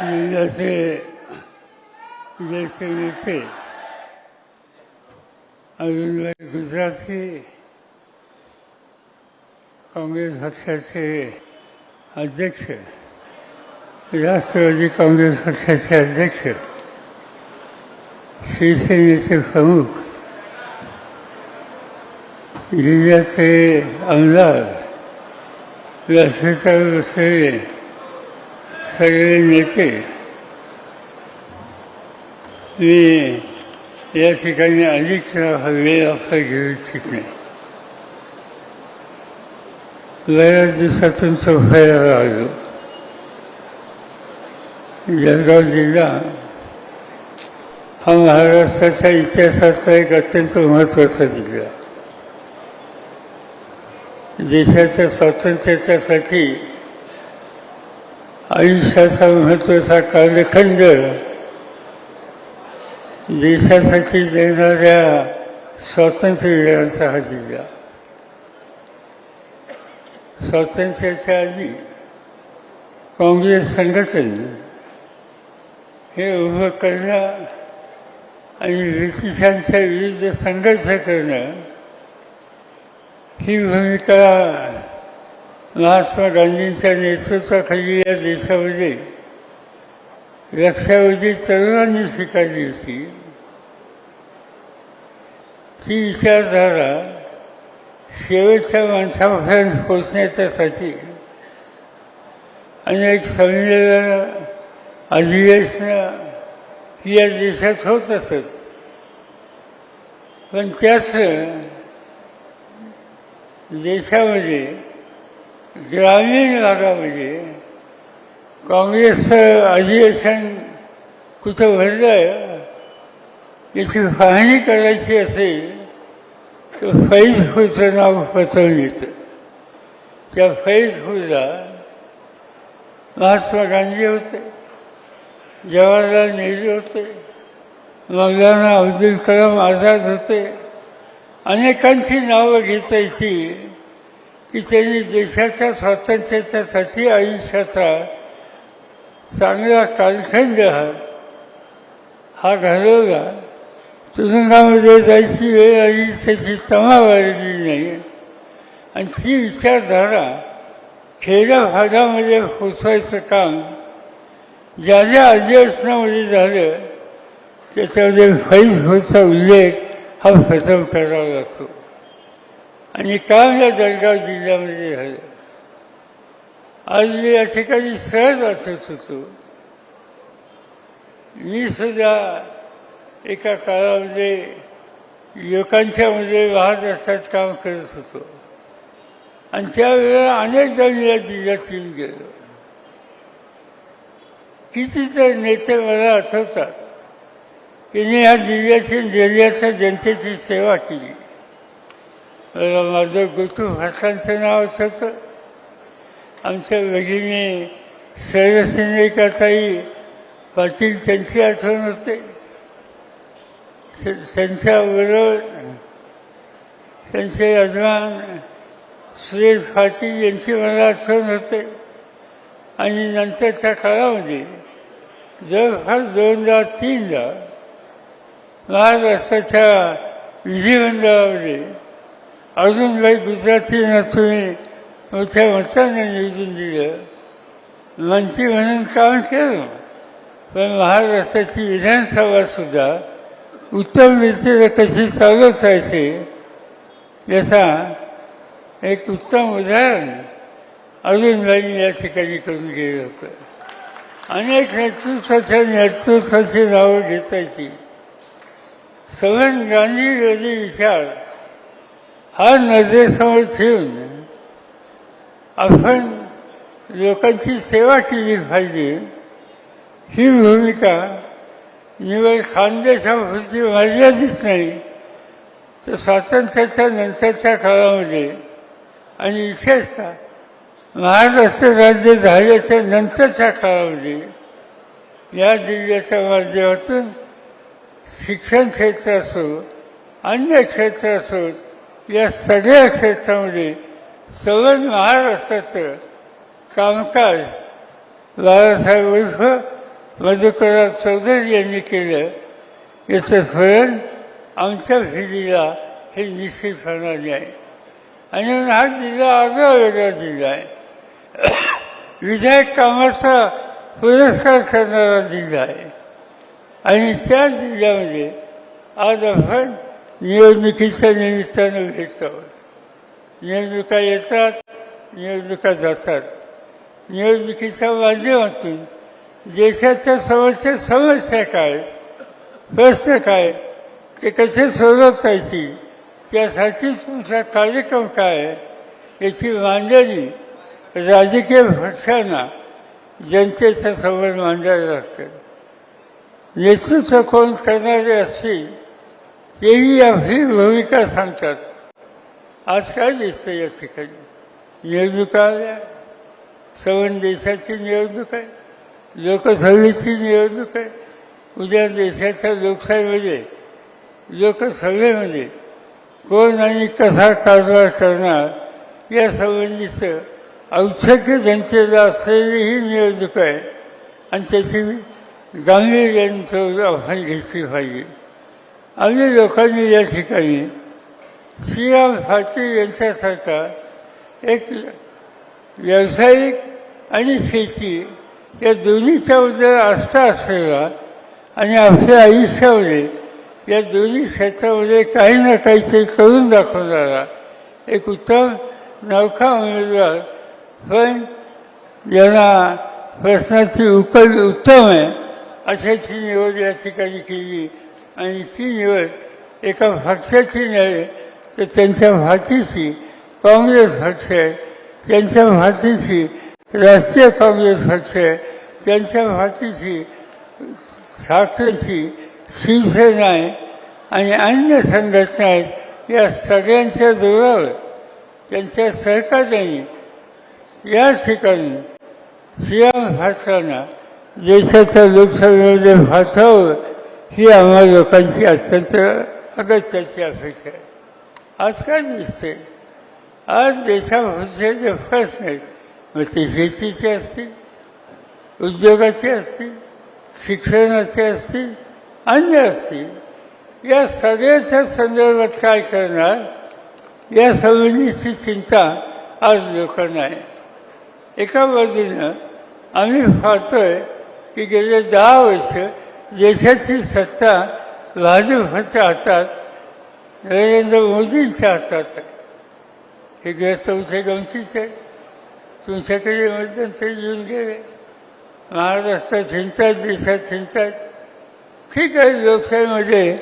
जिल्ह्याचे ज्येष्ठ नेते अरुणभाई गुजराती काँग्रेस पक्षाचे अध्यक्ष। राष्ट्रवादी काँग्रेस पक्षाचे अध्यक्ष। शिवसेनेचे प्रमुख। जिल्ह्याचे आमदार। व्यासपीठावर बसलेले सगळे नेते मी या ठिकाणी अधिक वेळ आपला घेऊ इच्छित. नाही बऱ्याच दिवसातून चौफायला लागलो जळगाव जिल्हा हा महाराष्ट्राच्या इतिहासाचा एक अत्यंत महत्त्वाचा जिल्हा. देशाच्या स्वातंत्र्याच्यासाठी आयुष्याचा महत्त्वाचा कालखंड देशासाठी देणाऱ्या स्वातंत्र्यवीरांचा हा जिल्हा स्वातंत्र्याच्या आधी काँग्रेस संघटन हे उभं करणं आणि ब्रिटिशांच्या विरुद्ध संघर्ष करणं ही भूमिका महात्मा गांधींच्या नेतृत्वाखाली या देशामध्ये लक्षावधी तरुणांनी स्वीकारली होती. ती विचारधारा शेवटच्या माणसापर्यंत पोचण्याच्यासाठी अनेक संमेलन अधिवेशनं ही या देशात होत असत. पण त्याच देशामध्ये ग्रामीण भागामध्ये काँग्रेसचं अधिवेशन कुठं भरलं याची पाहणी करायची असेल तर फैजपूरचं नाव पचवून येतं. त्या फैजपूरला महात्मा गांधी होते जवाहरलाल नेहरू होते मौलाना अब्दुल कलाम आझाद होते अनेकांची नावं घेता येतील. की त्यांनी देशाच्या स्वातंत्र्याच्यासाठी आयुष्याचा चांगला कालखंड हा हा घालवला. तुरुंगामध्ये जायची वेळ आली त्याची तमा वाढली नाही. आणि ती विचारधारा खेड्याभागामध्ये पोचवायचं काम ज्या ज्या अधिवेशनामध्ये झालं त्याच्यामध्ये फैज होचा उल्लेख हा प्रथम करावा लागतो. आणि काम या जळगाव जिल्ह्यामध्ये झालं आज मी या ठिकाणी सहज वाचत होतो. मी सुद्धा एका काळामध्ये लोकांच्यामध्ये वाहत असतात काम करत होतो. आणि त्यावेळेला अनेकदा मी या जिल्ह्यात येऊन गेलो. कितीतरी नेते मला आठवतात त्यांनी ह्या जिल्ह्याची जिल्ह्याच्या जनतेची सेवा केली. माझं गोटू हसांचं नाव आठवतं आमच्या भगिनी सरसिनेकाताई पाटील त्यांची आठवण होते. त्यांच्याबरोबर त्यांचे यजमान सुरेश पाटील यांची मला आठवण होते. आणि नंतरच्या काळामध्ये जवळपास दोनदा तीनदा महाराष्ट्राच्या विधिमंडळामध्ये अजूनबाई गुजराती तुम्ही मोठ्या मताने निवडून दिलं मंत्री म्हणून काम केलं. पण महाराष्ट्राची विधानसभासुद्धा उत्तम रीतीने कशी चालवतायचे याचा एक उत्तम उदाहरण अजूनबाई या ठिकाणी करून गेलं होतं. अनेक नेतृत्वाच्या नेतृत्वाची नावं घेतायची. सवन गांधी विचार हा नजरेसमोर ठेवून आपण लोकांची सेवा केली पाहिजे. ही भूमिका निवड खानदेशापुरती मर्यादित नाही. तर स्वातंत्र्याच्या नंतरच्या काळामध्ये आणि विशेषतः महाराष्ट्र राज्य झाल्याच्या नंतरच्या काळामध्ये या जिल्ह्याच्या माध्यमातून शिक्षण क्षेत्र असो अन्य क्षेत्र असो या सगळ्या क्षेत्रामध्ये सवन महाराष्ट्राचं कामकाज बाळासाहेब उर्फ मधुकरराव चौधरी यांनी केलं. याचं स्मरण आमच्या फिजीला हे निश्चितपणाने आहे आणि हा जिल्हा आजरा वेगळा जिल्हा आहे. विधायक कामाचा पुरस्कार करणारा जिल्हा आहे. आणि त्या जिल्ह्यामध्ये आज आपण निवडणुकीच्या निमित्तानं भेटत आहोत निवडणुका येतात निवडणुका जातात. निवडणुकीच्या माध्यमातून देशाच्या समस्या समस्या काय प्रश्न काय ते कसे सोडवता येतील त्यासाठी तुमचा कार्यक्रम काय आहे याची मांडणी राजकीय पक्षांना जनतेच्या समोर मांडायला लागतं. नेतृत्व कोण करणारे असतील तेही आपली भूमिका सांगतात. आज काय दिसतं या ठिकाणी. निवडणुका आल्या सवन देशाची निवडणूक आहे लोकसभेची निवडणूक आहे. उद्या देशाच्या लोकशाहीमध्ये लोकसभेमध्ये कोण आणि कसा कारभार करणार या संबंधीचं औत्सुक्य जनतेला असलेली ही निवडणूक आहे. आणि त्याची गांभीर्यानं आव्हान घेतली पाहिजे. आम्ही लोकांनी या ठिकाणी श्रीराम फाटे यांच्यासारखा एक व्यावसायिक आणि शेती या दोन्हीच्याबद्दल आस्था असलेला आणि आपल्या आयुष्यामध्ये या दोन्ही क्षेत्रामध्ये काही ना काहीतरी करून दाखवणारा एक उत्तम नौका उमेदवार पण यांना प्रश्नाची उकल उत्तम आहे. अशाची निवड या ठिकाणी केली. आणि ती निवड एका पक्षाची नव्हे तर त्यांच्या भातीशी काँग्रेस पक्ष आहे. त्यांच्या भातीशी राष्ट्रीय काँग्रेस पक्ष आहे. त्यांच्या भातीशी साखरेची शिवसेना आहे. आणि अन्य संघटना आहेत या सगळ्यांच्या जोरावर त्यांच्या सहकार्याने या ठिकाणी श्रीराम भाषांना देशाच्या लोकसभेमध्ये भारतावर ही आम्हा लोकांची अत्यंत अगत्याची अपेक्षा आहे. आज काय दिसते आज देशामध्ये जे प्रश्न आहेत मग ते शेतीचे असतील उद्योगाचे असतील शिक्षणाचे असतील अन्य असतील या सगळ्याच्या संदर्भात काय करणार? या संबंधीची चिंता आज लोकांना आहे. एका बाजूनं आम्ही पाहतोय की गेले दहा वर्ष देशाची सत्ता भाजपच्या हातात नरेंद्र मोदींच्या हातात. हे ग्रस्त तुमच्या गमतीच आहे. तुमच्याकडे ते येऊन गेले. महाराष्ट्रात हिंतात देशात हिंतात ठीक आहे लोकशाहीमध्ये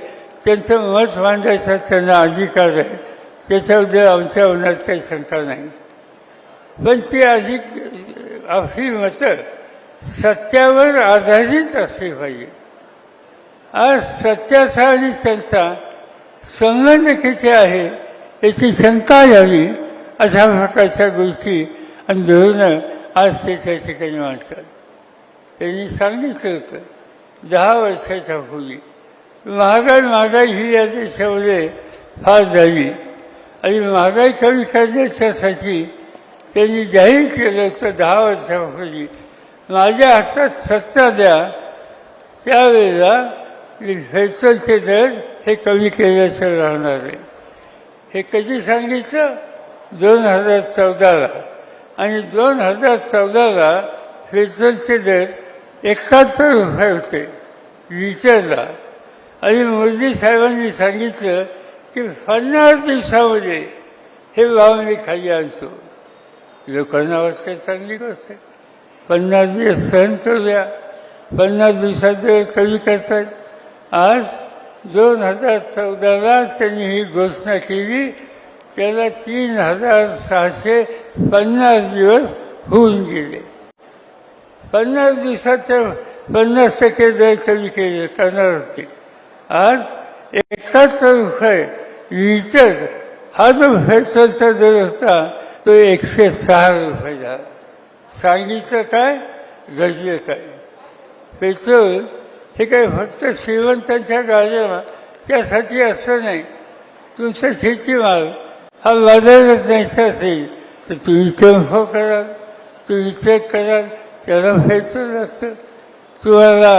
त्यांचं मत मांडायचा त्यांना अधिकार आहे. त्याच्याबद्दल आमच्या मनात काही शंका नाही. पण ती अधिक आपली मतं सत्यावर आधारित असली पाहिजे आज सत्याचा आणि त्यांचा संबंध किती आहे याची शंका झाली अशा प्रकारच्या गोष्टी आणि धोरणं आज ते त्या ठिकाणी माणसात त्यांनी सांगितलं होतं दहा वर्षाच्या पूर्वी महागाई महागाई ही या देशामध्ये फार झाली. आणि महागाई कमी करण्याच्यासाठी त्यांनी जाहीर केलं होतं दहा वर्षापूर्वी माझ्या हातात सत्ता द्या त्यावेळेला पेट्रोलचे दर हे कमी केल्याचं राहणार आहे. हे कधी सांगितलं? दोन हजार चौदाला. आणि दोन हजार चौदाला फेसलचे दर एकाहत्तर रुपये होते लिटरला आणि मोदी साहेबांनी सांगितलं की पन्नास दिवसामध्ये हे भाव मी खाली आणतो. लोकांना वाटते चांगली गोष्ट आहे. पन्नास दिवस सहन करूया. पन्नास दिवसात कमी करतात. आज दोन हजार चौदाला त्यांनी ही घोषणा केली त्याला तीन हजार सहाशे पन्नास दिवस होऊन गेले. पन्नास दिवसाच्या पन्नास टक्के दर कमी केले करणार होते आज एकाहत्तर रुपये लिटर हा जो पेट्रोलचा दर होता तो एकशे सहा रुपये झाला. सांगितलं काय? घडलं काय? पेट्रोल हे काही फक्त श्रीमंतांच्या गाड्या त्यासाठी असं नाही. तुमचा शेतीमाल हा बाजारात न्यायचा असेल तर तुम्ही टेम्पो कराल. तुम्ही चेक कराल त्याला पेट्रोल असतं तुम्हाला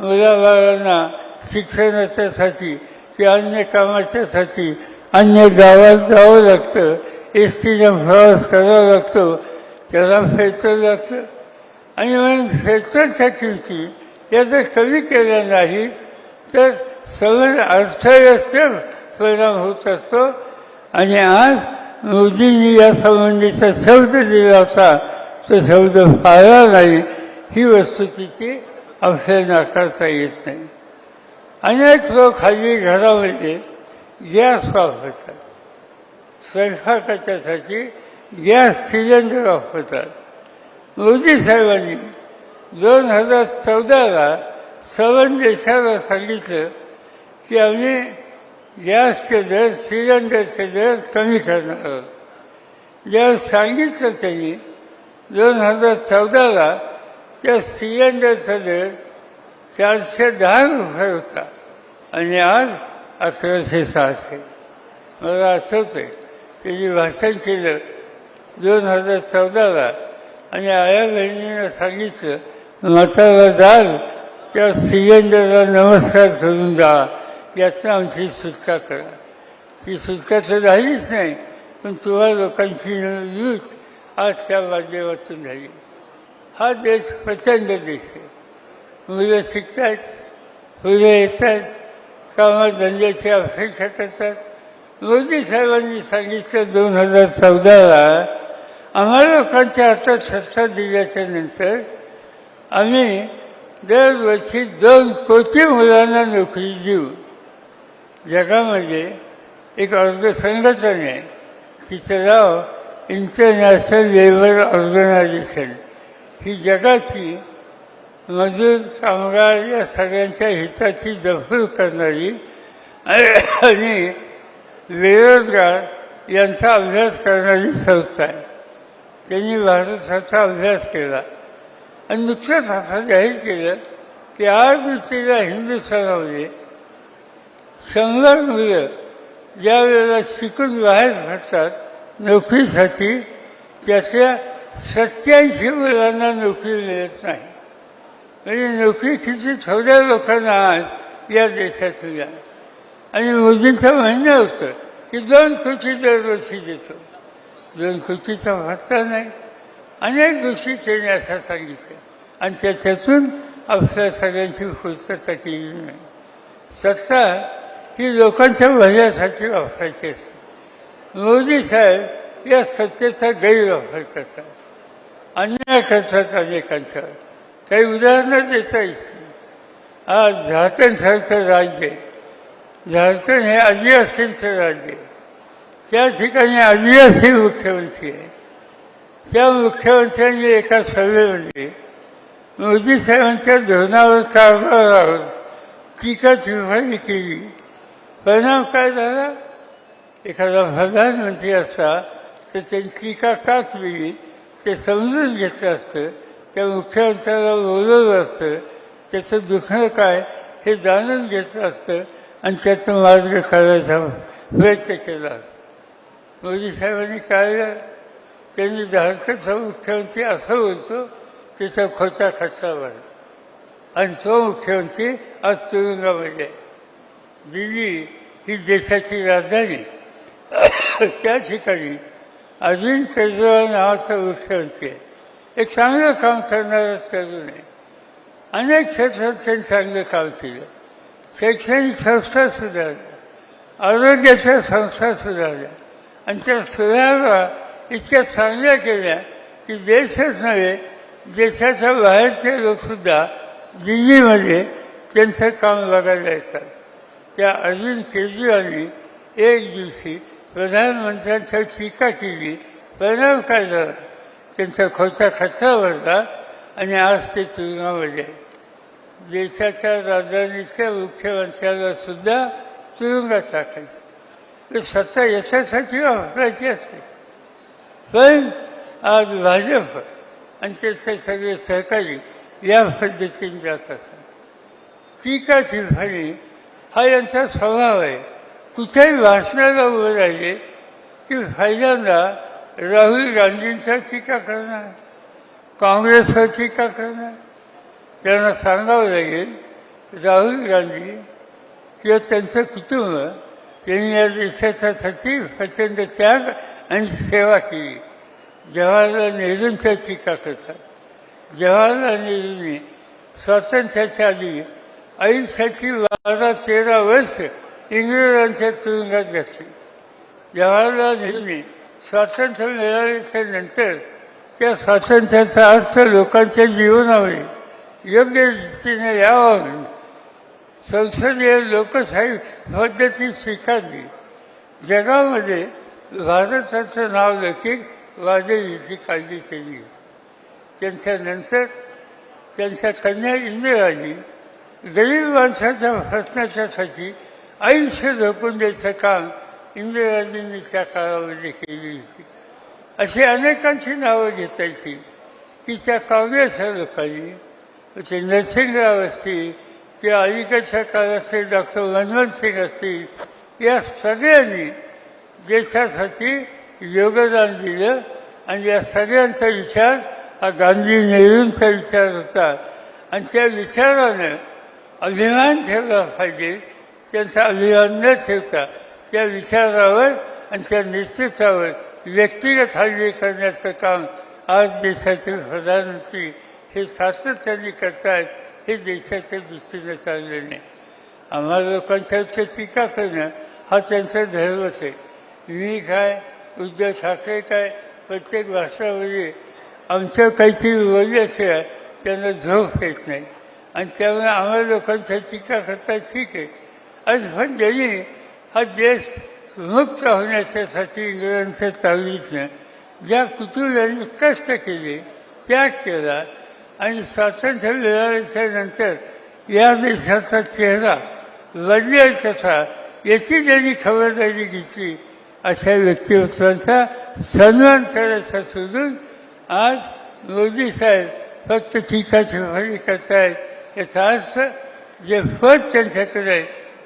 मुलाबाळांना शिक्षणाच्यासाठी किंवा अन्य कामाच्यासाठी अन्य गावात जावं लागतं. एस टीने प्रवास करावा लागतो. त्याला फेचर लागतं आणि म्हणून फेचरच्या किमती या जर कमी केलं नाही तर सगळं अर्थव्यवस्थेवर परिणाम होत असतो. आणि आज मोदींनी या संबंधीचा शब्द दिला होता तो शब्द पाळला नाही. ही वस्तुस्थिती आपल्याला नाकारता येत नाही. अनेक लोक खाली घरामध्ये गॅस वापरतात. स्वयंपाकाच्यासाठी गॅस सिलेंडर वापरतात. मोदी साहेबांनी दोन हजार चौदाला सवन देशाला सांगितलं की आम्ही गॅसचे दर सिलेंडरचे दर कमी करणार आहोत. ज्यावेळेस सांगितलं त्यांनी दोन हजार चौदाला त्या सिलेंडरचा दर चारशे दहा रुपये होता. आणि आज अकराशे सहाशे. मला आठवतंय त्यांनी भाषण केलं. दोन हजार चौदाला आणि आया बहिणीनं सांगितलं म्हातारा जाल त्या सिलेंडरला नमस्कार करून जा यातनं आमची सुटका करा. ती सुटका तर झालीच नाही पण तुम्हा लोकांची युथ आज त्या माध्यमातून झाली. हा देश प्रचंड देश आहे. मुलं शिकतात मुलं येतात कामाधंद्याची अपेक्षा करतात. मोदी साहेबांनी सांगितलं दोन हजार चौदाला आम्हाला लोकांच्या हातात सत्ता दिल्याच्या नंतर आम्ही दरवर्षी दोन कोटी मुलांना नोकरी देऊ. जगामध्ये एक अर्ज संघटना आहे. तिचं नाव इंटरनॅशनल लेबर ऑर्गनायझेशन ही जगाची मजूर कामगार या सगळ्यांच्या हिताची जपून करणारी आणि बेरोजगार यांचा अभ्यास करणारी संस्था आहे. त्यांनी भारताचा अभ्यास केला. आणि नुकतंच असं जाहीर केलं की आज तिला हिंदुस्थानामध्ये शंभर मुलं ज्या वेळेला शिकून बाहेर पडतात नोकरीसाठी त्याच्या सत्याऐंशी मुलांना नोकरी मिळत नाही. म्हणजे नोकरी किती थोड्या लोकांना आज या देशात मिळाल. आणि मोदींचं म्हणणं होतं की दोन कोटी दरवर्षी देतो. दोन कोटीचा भत्ता नाही. अनेक गोष्टी त्यांनी असं सांगितलं. आणि त्याच्यातून आपल्या सगळ्यांची पूर्तता केली नाही. सत्ता ही लोकांच्या भल्यासाठी वापरायची असते. मोदी साहेब या सत्तेचा गैरवापर करतात. अन्याय करतात अनेकांच्यावर काही उदाहरणं देता येईल आज झारखंडसारखं राज्य झारखंड हे आदिवासींचं राज्य. त्या ठिकाणी आदिवासी मुख्यमंत्री आहे त्या मुख्यमंत्र्यांनी एका सभेमध्ये मोदी साहेबांच्या धोरणावर कारभारावर टीका टिप्पणी केली. परिणाम काय झाला? एखादा प्रधानमंत्री असता तर त्यांची टीका का केली? ते समजून घेतलं असतं. त्या मुख्यमंत्र्याला बोलवलं असतं. त्याचं दुखणं काय? हे जाणून घेतलं असतं. आणि त्याचं मार्ग काढायचा प्रयत्न केला. मोदी साहेबांनी काय त्यांनी जास्त मुख्यमंत्री असं होतं त्याचा खोटा खर्चा वाढला आणि तो मुख्यमंत्री आज तुरुंगामध्ये आहे दिल्ली ही देशाची राजधानी. त्या ठिकाणी अरविंद केजरीवाल नावाचा मुख्यमंत्री आहे एक चांगलं काम करणारा तरुण आहे. अनेक क्षेत्रात त्यांनी चांगलं काम केलं. शैक्षणिक संस्था सुधारल्या. आरोग्याच्या संस्था सुधारल्या. आणि त्या सुधारणा इतक्या चांगल्या केल्या की देशच नव्हे देशाच्या बाहेरचे लोकसुद्धा दिल्लीमध्ये त्यांचं काम बघायला येतात. त्या अरविंद केजरीवालनी एक दिवशी प्रधानमंत्र्यांच्या टीका केली परिणाम काय झाला? त्यांचा खोटा खचरा भरला आणि आज ते तुरुंगामध्ये आहेत देशाच्या राजधानीच्या मुख्यमंत्र्याला सुद्धा तुरुंगात टाकायचं. सत्ता याच्यासाठी वापरायची असते. पण आज भाजप आणि त्याचे सगळे सहकारी या पद्धतीने जात असतात. टीका टिप्पणी हा यांचा स्वभाव आहे. कुठेही भाषणाला उभं राहिले की पहिल्यांदा राहुल गांधींचा टीका करणार काँग्रेसवर टीका करणार. त्यांना सांगावं लागेल राहुल गांधी किंवा त्यांचं कुटुंब त्यांनी या देशासाठी प्रचंड त्याग आणि सेवा केली जवाहरलाल नेहरूंच्या टीका करतात. जवाहरलाल नेहरूंनी स्वातंत्र्याच्या आधी आयुष्याची बारा तेरा वर्ष इंग्रजांच्या तुरुंगात घातली. जवाहरलाल नेहरूंनी स्वातंत्र्य मिळाल्याच्या नंतर त्या स्वातंत्र्याचा अर्थ लोकांच्या जीवनावर योग्य रीतीने यावा म्हणून संसदीय लोकशाही पद्धती स्वीकारली. जगामध्ये भारताचं नाव देखील वाजवीची काळजी केली. त्यांच्यानंतर त्यांच्या कन्या इंदिराजी गरीब माणसाच्या प्रश्नाच्यासाठी आयुष्य झोपून द्यायचं काम इंदिराजींनी त्या काळामध्ये केली होती. अशी अनेकांची नावं घेता येतील की त्या काँग्रेसच्या लोकांनी ते नरसिंहराव असतील किंवा अलीकडच्या काळातले डॉक्टर मनमोहन सिंग असतील या सगळ्यांनी देशासाठी योगदान दिलं. आणि या सगळ्यांचा विचार हा गांधी नेहरूंचा विचार होता. आणि त्या विचारानं अभिमान ठेवला पाहिजे. त्यांचा अभिमान न ठेवता त्या विचारावर आणि त्या नेतृत्वावर व्यक्तिगत हल्ले करण्याचं काम आज देशाचे प्रधानमंत्री हे सातत्याने करतायत हे देशाच्या दृष्टीने चाललं नाही. आम्हाला लोकांच्या टीका करणं हा त्यांचा धर्मच आहे. मी काय उद्धव ठाकरे काय प्रत्येक भाषणामध्ये आमच्या काहीतरी बोलले असेल त्यांना झोप येत नाही. आणि त्यामुळे आम्हाला लोकांच्या टीका करता ठीक आहे. आज पण त्यांनी हा देश मुक्त होण्याच्यासाठी इंग्रजांच्या नाही ज्या कुटुंबांनी कष्ट केले त्याग केला आणि स्वातंत्र्य मिळाल्याच्या नंतर या देशाचा चेहरा बदलेल कसा याची त्यांनी खबरदारी घेतली. अशा व्यक्तिमत्वांचा सन्मान करायचा सोडून आज मोदी साहेब फक्त टीका टिप्पणी करतायत. याचा अर्थ जे फळ त्यांच्याकडे आहे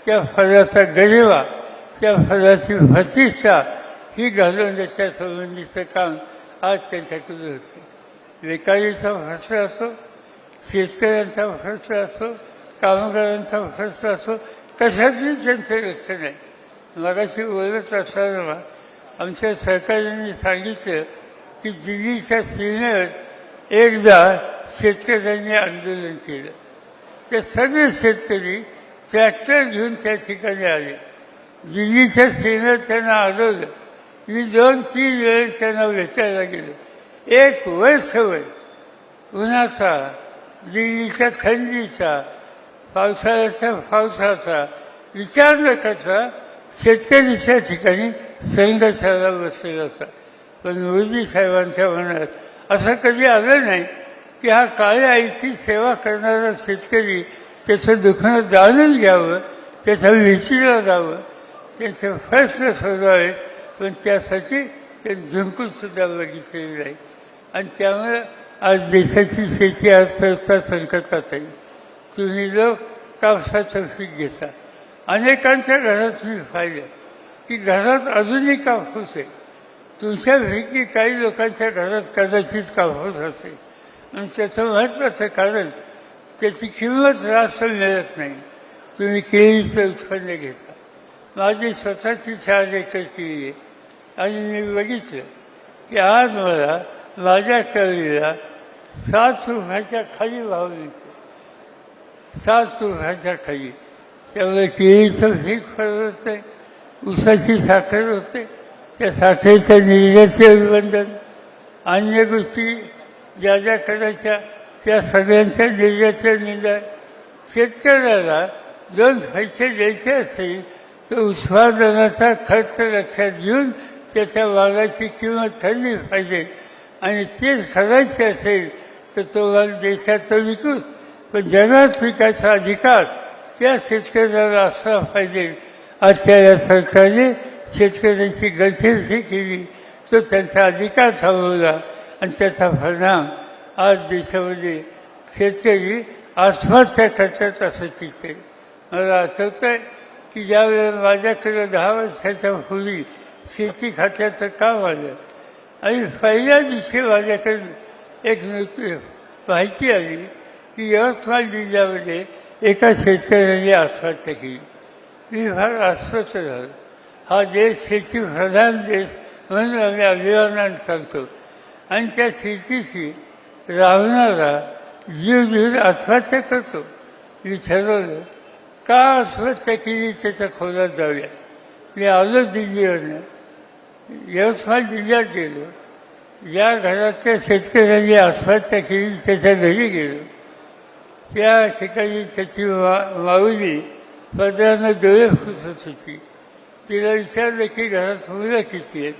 त्या फळाचा गरिबा त्या फळाची प्रतिष्ठा ही घालवण्याच्या संबंधीचं काम आज त्यांच्याकडे होते बेकारीचा भ्रष्ट असो शेतकऱ्यांचा भ्रष्ट असो कामगारांचा भ्रष्ट असो कशातही त्यांचं लक्ष नाही मगाशी बोलत असताना आमच्या सरकारने सांगितलं की दिल्लीच्या सीमेवर एकदा शेतकऱ्यांनी आंदोलन केलं. ते सगळे शेतकरी ट्रॅक्टर घेऊन त्या ठिकाणी आले. दिल्लीच्या सीमेवर त्यांना आढळलं मी दोन तीन वेळेस त्यांना भेटायला गेलो. एक वर्षभर उन्हाचा दिल्लीच्या थंडीचा पावसाळ्याचा पावसाचा विचार न शेतकरीच्या ठिकाणी संघर्षाला बसलेलं होता पण मोदी साहेबांच्या मनात असं कधी आलं नाही की हा काळ्या आईची सेवा करणारा शेतकरी त्याचं दुखणं जाणून घ्यावं त्याचा विचीला जावं त्यांचे प्रश्न सोडवावे पण त्यासाठी ते झुंकून सुद्धा बघितलेलं आणि त्यामुळे आज देशाची शेती अर्थव्यवस्था संकटात आहे. तुम्ही लोक कापसाचं पीक घेता. अनेकांच्या घरात मी पाहिलं की घरात अजूनही कापूस आहे. तुमच्यापैकी काही लोकांच्या घरात कदाचित कापूस असेल. आणि त्याचं महत्त्वाचं कारण त्याची किंमत जास्त मिळत नाही. तुम्ही केळीचं उत्पन्न घेता. माझी स्वतःची चार एकर केळी आहे. आणि मी बघितलं की आज मला माझ्या केळीला सात रुपयाच्या खाली भाव मिळतो सात रुपयाच्या खाली. त्यामुळे केळीचं पीक फरक असते ऊसाची साखर होते त्या साखरेचं निर्याचे उल्बंधन अन्य गोष्टी ज्या ज्या करायच्या त्या सगळ्यांच्या निर्याचं निदान शेतकऱ्याला दोन पैसे द्यायचे असेल तर उत्पादनाचा खर्च लक्षात घेऊन त्याच्या वागाची किंमत ठरली पाहिजे. आणि ते करायचे असेल तर तो माल देशाचा विकूच पण जगात विकायचा अधिकार त्या शेतकऱ्याला असला पाहिजे. असलेल्या सरकारने शेतकऱ्यांची गळचेपी केली. तो त्यांचा अधिकार थांबवला. आणि त्याचा परिणाम आज देशामध्ये शेतकरी आत्महत्या करतात असं चित्र मला आठवतं आहे की ज्यावेळेला माझ्याकडे दहा वर्षाच्या पूर्वी शेती खात्याचं काम आलं. आणि पहिल्या दिवशी माझ्याकडे एक नृत्य माहिती आली की यवतमाळ जिल्ह्यामध्ये एका शेतकऱ्याने आत्महत्या केली. मी फार अस्वस्थ झालो. हा देश शेती प्रधान देश म्हणून आम्ही अभिमानाने सांगतो. आणि त्या शेतीशी राहणारा जीव जीव आत्महत्या करतो. मी ठरवलं का आत्महत्या केली त्याच्या खोलात जाऊया. मी आलो दिल्लीवरनं. यवतमाळ जिल्ह्यात गेलो. या घरातल्या शेतकऱ्यांनी आत्महत्या केली त्याच्या घरी गेलो. त्या ठिकाणी त्याची मा माऊली पदरानं डोळे फुसत होती तिला विचारलं की घरात मुलं किती आहेत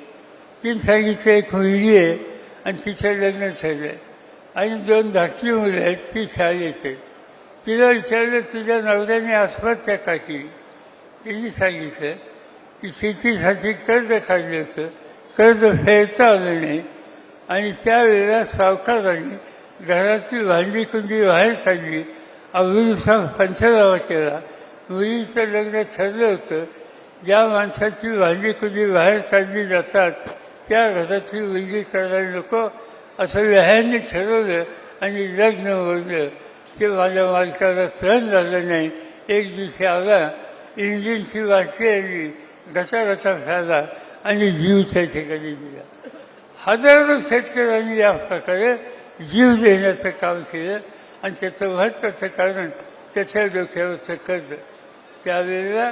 तिने सांगितलं एक मुलगी आहे आणि तिचं लग्न झालं आणि दोन धाकटी मुलं आहेत ती शाळेत आहेत तिला विचारलं तुझ्या नवऱ्याने आत्महत्या का केली तिने सांगितलं की शेतीसाठी कर्ज काढलं होतं कर्ज फेडता आलं नाही आणि त्यावेळेला सावकारांनी घराची भांडी कुंडी बाहेर काढली अभिरुसा पंचनामा केला. मुलीचं लग्न ठरलं होतं. ज्या माणसाची भांडी कुंडी बाहेर काढली जातात त्या घरातली मुलगी करायला नको. असं व्याह्यांनी ठरवलं आणि लग्न बोललं ते माझ्या मालकाला सहन झालं नाही. एक दिवशी आला. इंजिनची वाटली आली. गटागटा झाला आणि जीव त्या ठिकाणी दिला. हजारो शेतकऱ्यांनी या प्रकारे जीव देण्याचं काम केलं आणि त्याचं महत्त्वाचं कारण त्याच्या डोक्यावरचं कर्ज त्यावेळेला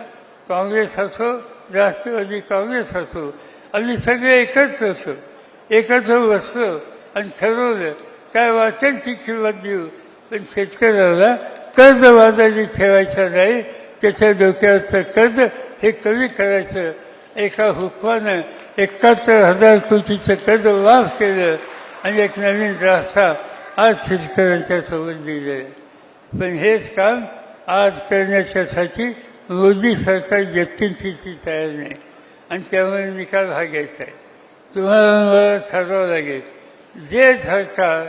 काँग्रेस असो राष्ट्रवादी काँग्रेस असो आम्ही सगळे एकत्र असो. एकत्र बसलो आणि ठरवलं काय वाचेल ती किंमत देऊ. पण शेतकऱ्याला कर्ज वाजायला ठेवायचं नाही त्याच्या डोक्यावरचं कर्ज हे कमी करायचं. एका हुकमानं एकाहत्तर हजार कोटीचं कर्ज माफ केलं. आणि एक नवीन रास्ता आज शेतकऱ्यांच्या सोबत दिले पण हेच काम आज करण्याच्यासाठी मोदी सरकार यत्किंचितही तयार नाही. आणि त्यामुळे निकाल हा घ्यायचा आहे. तुम्हाला मला ठरवावं लागेल जे सरकार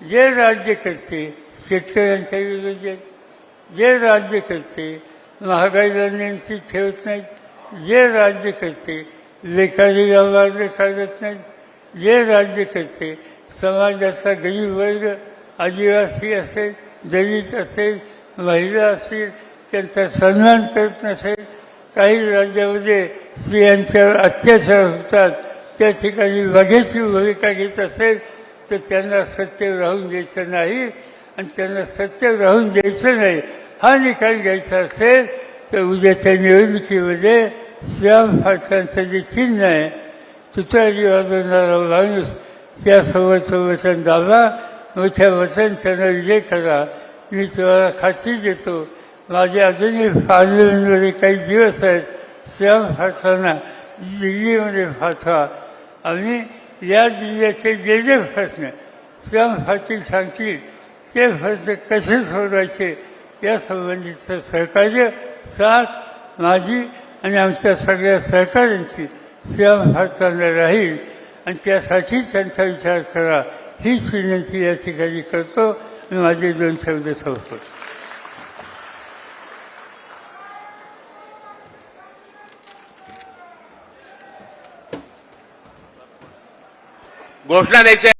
जे राज्य करते शेतकऱ्यांच्या विरोधी जे राज्य करते महागाईला नियंत्रित ठेवत नाहीत जे राज्य करते बेकारी मार्ग काढत नाहीत जे राज्य करते समाजाचा गरीब वर्ग आदिवासी असेल दलित असेल महिला असतील त्यांचा सन्मान करत नसेल काही राज्यामध्ये स्त्रियांच्यावर अत्याचार होतात त्या ठिकाणी बघ्याची भूमिका घेत असेल तर त्यांना सत्य राहून द्यायचं नाही आणि त्यांना सत्य राहून द्यायचं नाही हा निकाल घ्यायचा असेल तर उद्याच्या निवडणुकीमध्ये श्याम फारसांचं जे चिन्ह आहे तुतारी वाजवणारा माणूस त्यासोबत वचन दाबा मोठ्या वचन त्यांना विजय करा मी तुम्हाला खात्री देतो माझे अजूनही पार्लमेंटमध्ये काही दिवस आहेत श्याम फारसांना दिल्लीमध्ये पाठवा आम्ही या जिल्ह्याचे जे जे प्रश्न श्याम फाटील सांगतील ते प्रश्न कसे सोडवायचे यासंबंधीचं सहकार्य साथ माझी आणि आमच्या सगळ्या सहकाऱ्यांची श्याम फारसांना राहील आणि त्यासाठी त्यांचा विचार करा. हीच विनंती या ठिकाणी करतो आणि माझे दोन शब्द सोडतो घोषणा द्यायची